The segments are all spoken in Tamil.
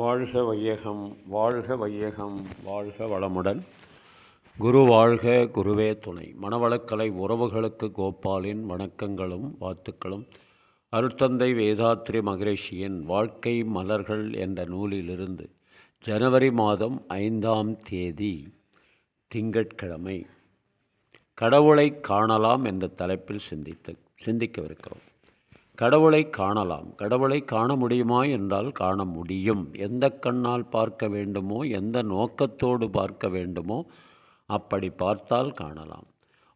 வாழ்க வையகம் வாழ்க வையகம் வாழ்க வளமுடன். குரு வாழ்க குருவே துணை. மணவளக்கலை உறவுகளுக்கு கோபாலின் வணக்கங்களும் வாழ்த்துக்களும். அருட்தந்தை வேதாத்ரி மகரிஷியின் வாழ்க்கை மலர்கள் என்ற நூலிலிருந்து ஜனவரி மாதம் ஐந்தாம் தேதி திங்கட்கிழமை. கடவுளை காணலாம் என்ற தலைப்பில் சிந்தித்து சிந்திக்கவிருக்கிறோம். கடவுளை காணலாம். கடவுளை காண முடியுமா என்றால் காண முடியும். எந்த கண்ணால் பார்க்க வேண்டுமோ எந்த நோக்கத்தோடு பார்க்க வேண்டுமோ அப்படி பார்த்தால் காணலாம்.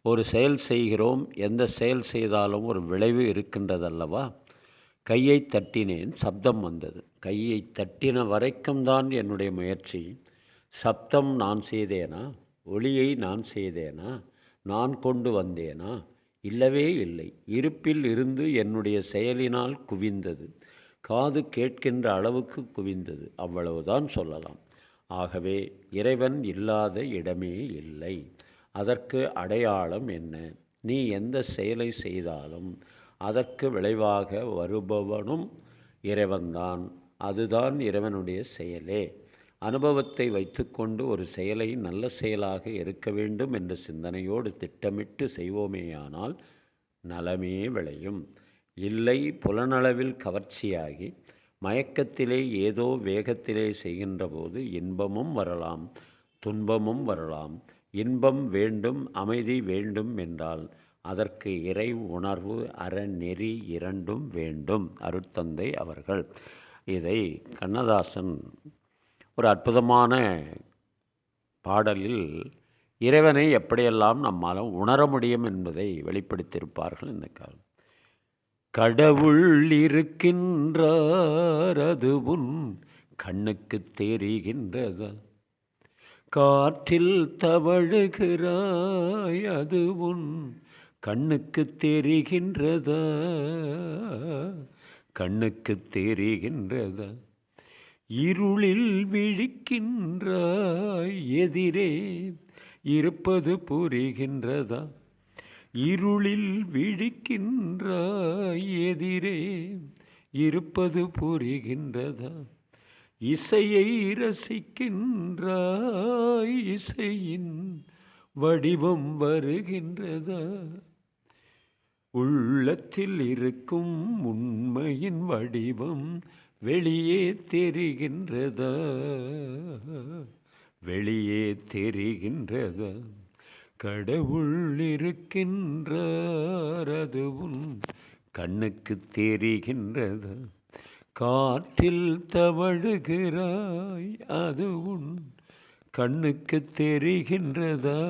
ஒரு செயல் செய்கிறோம். எந்த செயல் செய்தாலும் ஒரு விளைவு இருக்கின்றதல்லவா? கையை தட்டினேன் சப்தம் வந்தது. கையை தட்டின வரைக்கும் தான் என்னுடைய முயற்சி. சப்தம் நான் செய்தேனா? ஒளியை நான் செய்தேனா? நான் கொண்டு வந்தேனா? இல்லவே இல்லை. இருப்பில் இருந்து என்னுடைய செயலினால் குவிந்தது. காது கேட்கின்ற அளவுக்கு குவிந்தது. அவ்வளவுதான் சொல்லலாம். ஆகவே இறைவன் இல்லாத இடமே இல்லை. அதற்கு அடையாளம் என்ன? நீ எந்த செயலை செய்தாலும் அதற்கு விளைவாக வருபவனும் இறைவன்தான். அதுதான் இறைவனுடைய செயலே. அனுபவத்தை வைத்துக்கொண்டு ஒரு செயலை நல்ல செயலாக இருக்க வேண்டும் என்ற சிந்தனையோடு திட்டமிட்டு செய்வோமேயானால் நலமே விளையும். இல்லை புலனளவில் கவர்ச்சியாகி மயக்கத்திலே ஏதோ வேகத்திலே செய்கின்ற போது இன்பமும் வரலாம் துன்பமும் வரலாம். இன்பம் வேண்டும் அமைதி வேண்டும் என்றால் அதற்கு இறை உணர்வு அறநெறி இரண்டும் வேண்டும் அருட்தந்தை அவர்கள். இதை கண்ணதாசன் ஒரு அற்புதமான பாடலில் இறைவனை எப்படியெல்லாம் நம்மால் உணர முடியும் என்பதை வெளிப்படுத்தியிருப்பார்கள் இந்த காலம் கடவுள் இருக்கின்றார் அதுவும் உன் கண்ணுக்கு தெரிகின்றதா. காற்றில் தவழுகிறாய் அது உன் கண்ணுக்கு தெரிகின்றதா. கண்ணுக்கு தெரிகின்றதா. இருளில் விழிக்கின்றாய் எதிரே இருப்பது புரிகின்றதா? இருளில் விழிக்கின்றாய் எதிரே இருப்பது புரிகின்றதா? இசையை ரசிக்கின்றாய் இசையின் வடிவம் வருகின்றதா? உள்ளத்தில் இருக்கும் உண்மையின் வடிவம் வெளியே தெரிகின்றதா. வெளியே தெரிகின்றதா. கடவுள் இருக்கின்றதுவும் உன் கண்ணுக்கு தெரிகின்றதா. காற்றில் தவழுகிறாய் அது உன் கண்ணுக்கு தெரிகின்றதா?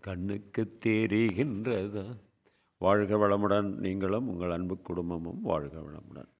கண்ணுக்கு தெரிகின்றதா? வாழ்க வளமுடன். நீங்களும் உங்கள் அன்பு குடும்பமும் வாழ்க வளமுடன்.